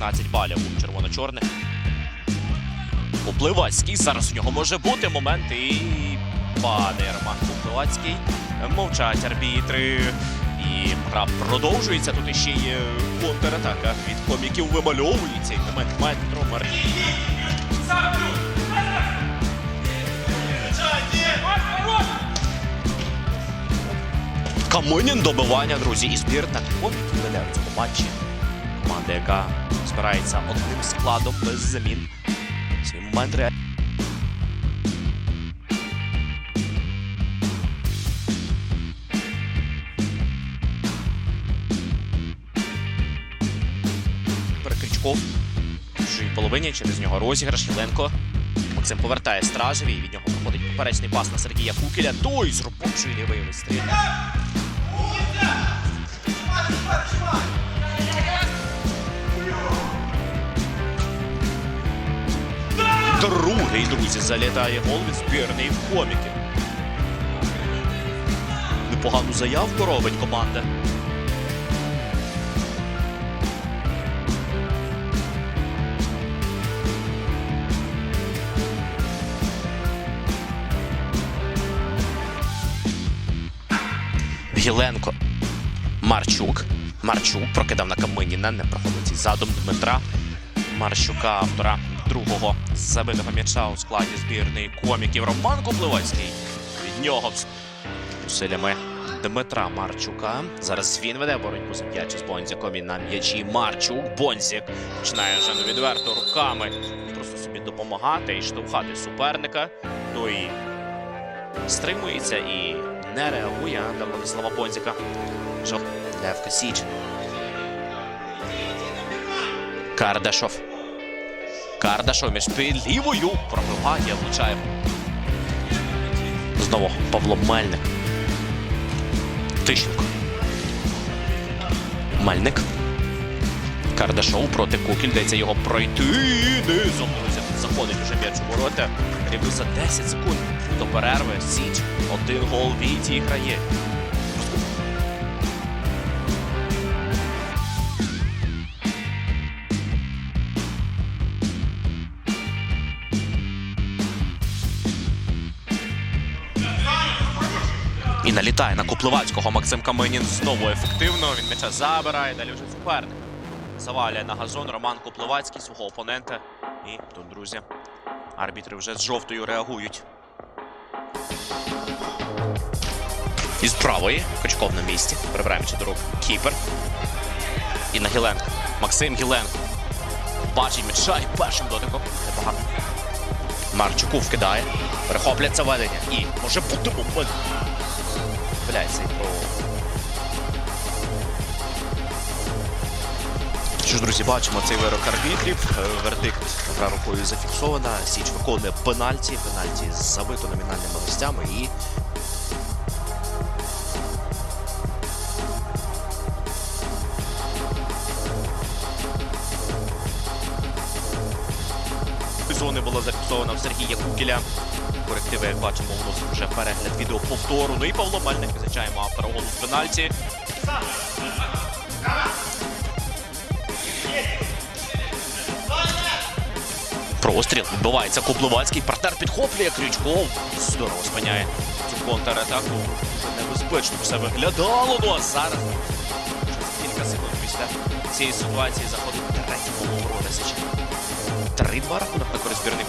14 балів у червоно-чорних. Купливацький. Зараз у нього може бути момент і падає Роман Купливацький. Мовчать арбітри. І гра продовжується. Тут іще є контратака від коміків вимальовує цей момент Дмитро Мар... Каменін добивання, друзі, і збірна коміків веде в цьому матчі. Команда, яка збирається одним складом без замін. Цей момент ре- Перекричков. В чужій половині через нього розіграш Єленко. Максим повертає стражеві, від нього проходить поперечний пас на Сергія Кукеля. Той з робочої лівої вистріл. Другий, друзі, залітає гол від збірної в коміки. Непогану заявку робить команда. Гіленко. Марчук. Марчук прокидав на Каминіна. Не проходить задум Дмитра Марщука, автора другого забитого м'яча у складі збірної коміків Роман Купливацький. Від нього усилями Дмитра Марчука. Зараз він веде боротьбу за м'яч з Бонзіком і на м'ячі Марчук. Бонзік починає вже ну, відверто руками просто собі допомагати і штовхати суперника. Той стримується і не реагує на Владислава Бонзіка. Жов... Левка Січ. Кардашов. Кардашов між лівою пробиває, влучає. Знову Павло Мельник. Тищенко. Мельник. Кардашов проти Кукіль. Дається його пройти. Низом. Заходить уже м'яч у ворота. Рівно за 10 секунд до перерви. Січ. Один гол відіграє. І налітає на Купливацького Максим Каменін знову ефективно. Він м'яча забирає, далі вже суперник. Завалює на газон Роман Купливацький свого опонента. І тут, друзі, арбітри вже з жовтою реагують. Із правої Качков на місці. Прибирає м'яча до рук. Кіпер. І на Гіленко. Максим Гіленко. Бачить м'яча і першим дотиком. Непогано. Марчуку вкидає. Перехопляться ведення. І може бути момент. Блять, цей. Що ж, друзі, бачимо цей вирок арбітрів. Е, Вердикт гра рукою зафіксована. Січ виконує пенальті. Пенальті забито номінальними гостями і. Зони була зафіксована в Сергія Кукеля. Корективи, як бачимо, вносить вже перегляд відео повтору. Ну і Павло Мельник визначаємо автора голу з пенальті. Простріл відбувається Купливацький. Партнер підхоплює Крючков. Здорово спиняє цю контратаку. Дуже небезпечно все виглядало. Ну а зараз вже кілька секунд після цієї ситуації заходить третій гол у Родасича. 3-2 рахунок на користь збірних